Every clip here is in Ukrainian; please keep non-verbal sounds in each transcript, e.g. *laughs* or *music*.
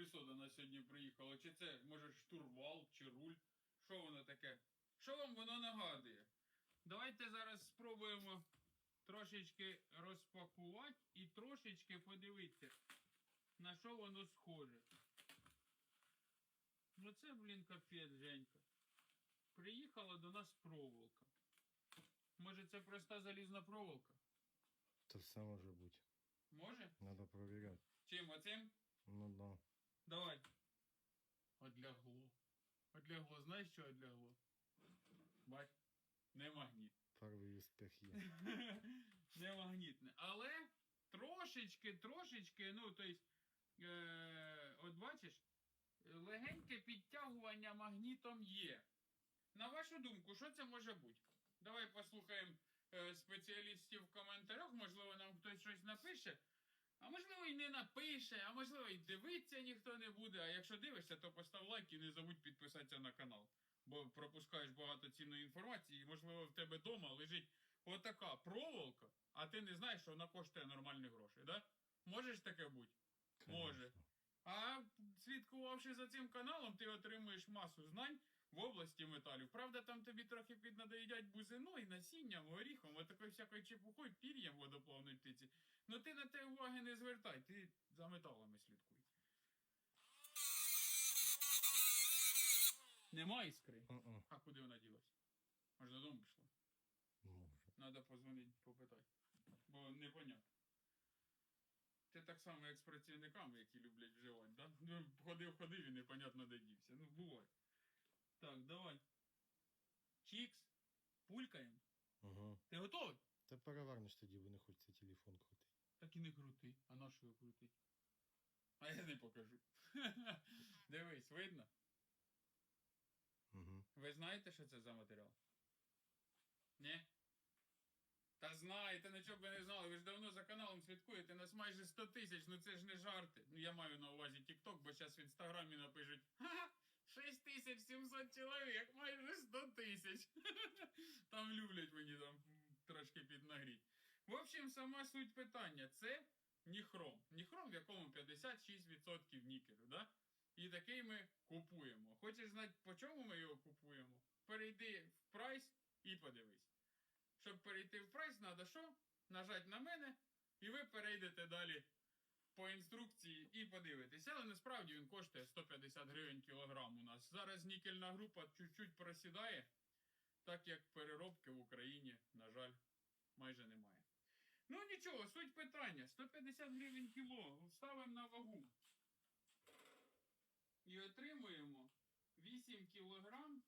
колесо до нас сьогодні приїхало? Чи це, може, штурвал, чи руль? Що воно таке? Що вам воно нагадує? Давайте зараз спробуємо трошечки розпакувати і трошечки подивитися, на що воно схоже. Ну це, блін, капець, Женька. Приїхала до нас проволока. Може, це проста залізна проволока? То все може бути. Може? Надо провіряти. Чим оцим? Ну да. Давай. Одлягло. Одлягло. Знаєш, що одлягло? Бать. Не магніт. Перший успіх є. *laughs* Не магнітне. Але трошечки, трошечки, ну, тобто, е, от бачиш, легеньке підтягування магнітом є. На вашу думку, що це може бути? Давай послухаємо е, спеціалістів в коментарях, можливо, нам хтось щось напише. А можливо, і не напише, а можливо, і дивитися ніхто не буде. А якщо дивишся, то постав лайк і не забудь підписатися на канал. Бо пропускаєш багато цінної інформації, і, можливо, в тебе вдома лежить отака проволока, а ти не знаєш, що вона коштує нормальні гроші, да? Можеш таке бути? Може. А слідкувавши за цим каналом, ти отримуєш масу знань в області металів. Правда, там тобі трохи піднадоїдять бузиною, насінням, горіхом, отакою всякою чепухою, пір'ям водоплавної птиці. Ну ти на те уваги не звертай, ти за металами слідкуй. Нема іскри. Мгм. А куди вона ділась? Може додому пішла? Може. Надо позвонити, попитати. Бо непонятно. Ти так само, як з працівниками, які люблять вживати, да? Ну, ходив, ходив і непонятно де дівся. Ну, буває. Так, давай. Чікс. Пулькаємо. Угу. Ти готовий? Та перевернеш тоді, бо не хочеться телефон крутий. Так і не крути. А на що його крутить? А я не покажу. *laughs* Дивись, видно? Угу. Ви знаєте, що це за матеріал? Ні? Та знаєте, на чого б ви не знали. Ви ж давно за каналом слідкуєте, нас майже 100 тисяч, ну це ж не жарти. Ну я маю на увазі TikTok, бо зараз в інстаграмі напишуть ха 6700 чоловік, майже 100 тисяч. *laughs* Там люблять мені там. В общем, сама суть питання це ніхром. Ніхром, в якому 56% нікелю, да? І такий ми купуємо. Хочеш знати, по чому ми його купуємо? Перейди в прайс і подивись. Щоб перейти в прайс, треба що? Нажати на мене, і ви перейдете далі по інструкції і подивитесь. Але насправді він коштує 150 гривень кілограм у нас. Зараз нікельна група чуть-чуть просідає, так як переробки в Україні, на жаль, майже немає. Ну нічого, суть питання. 150 гривень кіло. Ставимо на вагу. І отримуємо 8 кілограм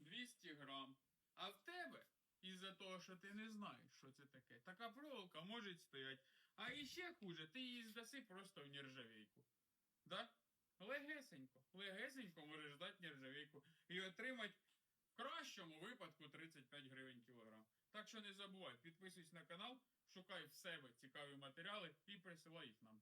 200 грам. А в тебе, із-за того, що ти не знаєш, що це таке, така проволока може стояти. А іще хуже, ти її здаси просто в нержавейку. Да? Легесенько, легесенько можеш дати нержавейку і отримати в кращому випадку 35 гривень кілограм. Так що не забувай, підписуйся на канал, шукай в себе цікаві матеріали і присилай їх нам.